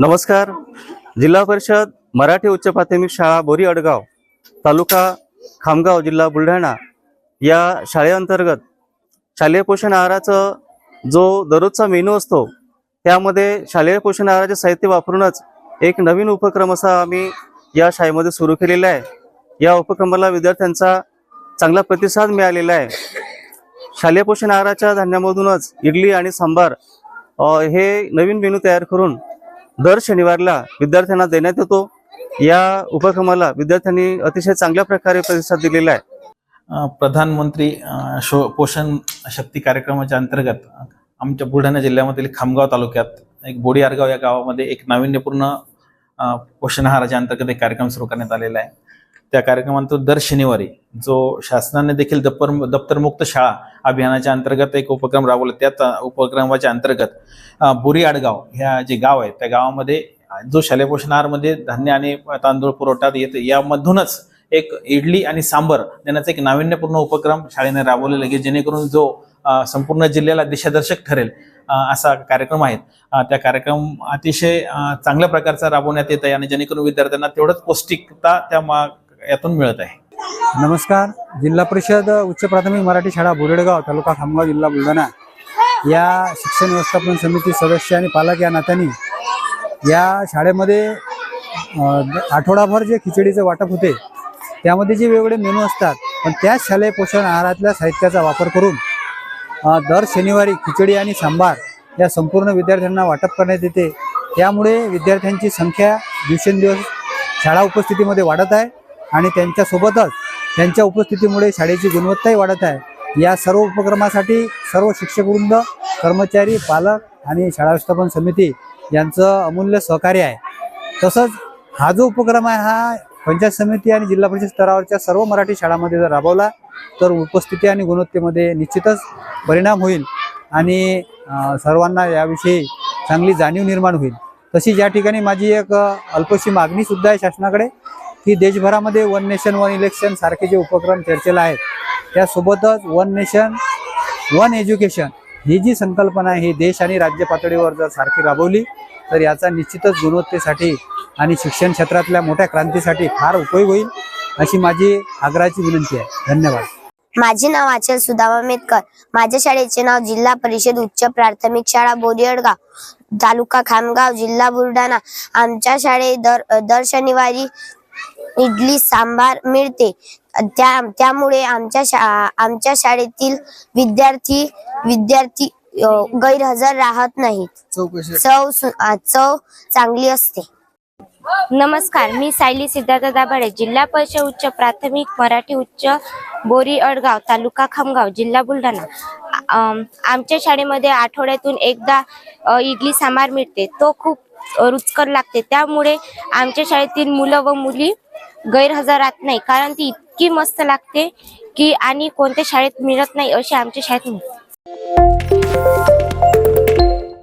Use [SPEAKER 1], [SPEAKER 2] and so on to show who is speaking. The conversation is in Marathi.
[SPEAKER 1] नमस्कार. जिल्हा परिषद मराठी उच्च प्राथमिक शाळा बोरी अडगाव तालुका खामगाव जिल्हा बुलढाणा या शाळेअंतर्गत शालेय पोषण आहाराचं जो दररोजचा मेनू असतो त्यामध्ये शालेय पोषण आहाराचे साहित्य वापरूनच एक नवीन उपक्रम असा आम्ही या शाळेमध्ये सुरू केलेला आहे. या उपक्रमाला विद्यार्थ्यांचा चांगला प्रतिसाद मिळालेला आहे. शालेय पोषण आहाराच्या धान्यामधूनच इडली आणि सांबार हे नवीन मेनू तयार करून दर शनिवारला विद्यार्थ्यांना देण्यात येतो. या उपक्रमाला विद्यार्थ्यांनी अतिशय चांगल्या प्रकारे प्रतिसाद दिलेला आहे.
[SPEAKER 2] प्रधानमंत्री शो पोषण शक्ती कार्यक्रमाच्या अंतर्गत आमच्या बुलढाणा जिल्ह्यामधील खामगाव तालुक्यात एक बोडी आरगाव या गावामध्ये एक नाविन्यपूर्ण पोषण आहाराच्या अंतर्गत एक कार्यक्रम सुरू करण्यात आलेला आहे. त्या कार्यक्रमानंतर दर शनिवारी जो शासनाने देखील दप्तर दप्तरमुक्त शाळा अभियानाच्या अंतर्गत एक उपक्रम राबवला त्या उपक्रमाच्या अंतर्गत अ, बोरी आडगाव ह्या जे गाव आहे त्या गावामध्ये जो शालेय पोषण आहारमध्ये धान्य आणि तांदूळ पुरवठा येते यामधूनच एक इडली आणि सांबर देण्याचा एक नाविन्यपूर्ण उपक्रम शाळेने राबवलेला आहे की जेणेकरून जो संपूर्ण जिल्ह्याला दिशादर्शक ठरेल असा कार्यक्रम आहे. त्या कार्यक्रम अतिशय चांगल्या प्रकारचा राबवण्यात येत आहे आणि जेणेकरून विद्यार्थ्यांना तेवढंच पौष्टिकता त्या मा यातून मिळत आहे.
[SPEAKER 3] नमस्कार. जिल्हा परिषद उच्च प्राथमिक मराठी शाळा बोरेडगाव तालुका खामगाव जिल्हा बुलढाणा. या शिक्षण व्यवस्थापन समिती सदस्य आणि पालक या नात्याने या शाळेमध्ये आठवडाभर जे खिचडीचं वाटप होते त्यामध्ये जे वेगवेगळे मेनू असतात पण त्याच शालेय पोषण आहारातल्या साहित्याचा वापर करून दर शनिवारी खिचडी आणि सांबार या संपूर्ण विद्यार्थ्यांना वाटप करण्यात येते. त्यामुळे विद्यार्थ्यांची संख्या दिवसेंदिवस शाळा उपस्थितीमध्ये वाढत आहे. आणि त्यांच्यासोबतच त्यांच्या उपस्थितीमुळे शाळेची गुणवत्ताही वाढत आहे. या सर्व उपक्रमासाठी सर्व शिक्षकवृंद कर्मचारी पालक आणि शाळा व्यवस्थापन समिती यांचं अमूल्य सहकार्य आहे. तसंच हा जो उपक्रम आहे हा पंचायत समिती आणि जिल्हा परिषद स्तरावरच्या सर्व मराठी शाळांमध्ये जर राबवला तर उपस्थिती आणि गुणवत्तेमध्ये निश्चितच परिणाम होईल आणि सर्वांना याविषयी चांगली जाणीव निर्माण होईल. तशी या ठिकाणी माझी एक अल्पशी मागणीसुद्धा आहे शासनाकडे की देशभरामध्ये वन नेशन वन इलेक्शन सारखे जे उपक्रम चर्चेला आहेत त्यासोबतच वन नेशन वन एज्युकेशन ही जी संकल्पना आहे ही देश आणि राज्य पातळीवर जर सारखी राबवली तर याचा निश्चितच गुणवत्तेसाठी आणि शिक्षण क्षेत्रातल्या मोठ्या क्रांतीसाठी फार उपयोग होईल अशी माझी आग्रहाची विनंती आहे. धन्यवाद.
[SPEAKER 4] माझे नाव आचल सुदामा मेतकर. माझ्या शाळेचे नाव जिल्हा परिषद उच्च प्राथमिक शाळा बोरियडगाव तालुका खामगाव जिल्हा बुलढाणा. आमच्या शाळेत दर दर शनिवारी इडली सांबार मिळते. त्या त्यामुळे आमच्या शा आमच्या शाळेतील विद्यार्थी विद्यार्थी गैरहजर राहत नाहीत. चव चव चांगली असते.
[SPEAKER 5] नमस्कार मी सायली सिद्धार्थ दाभाडे जिल्हा परिषद उच्च प्राथमिक मराठी उच्च बोरी अडगाव तालुका खामगाव जिल्हा बुलढाणा. आमच्या शाळेमध्ये आठवड्यातून एकदा इडली सांबार मिळते. तो खूप रुचकर लागते. त्यामुळे आमच्या शाळेतील मुलं व मुली गैरहजर राहत नाही. कारण ती इतकी मस्त लागते की आणि कोणत्या शाळेत मिळत नाही अशी आमच्या शाळेत मिळते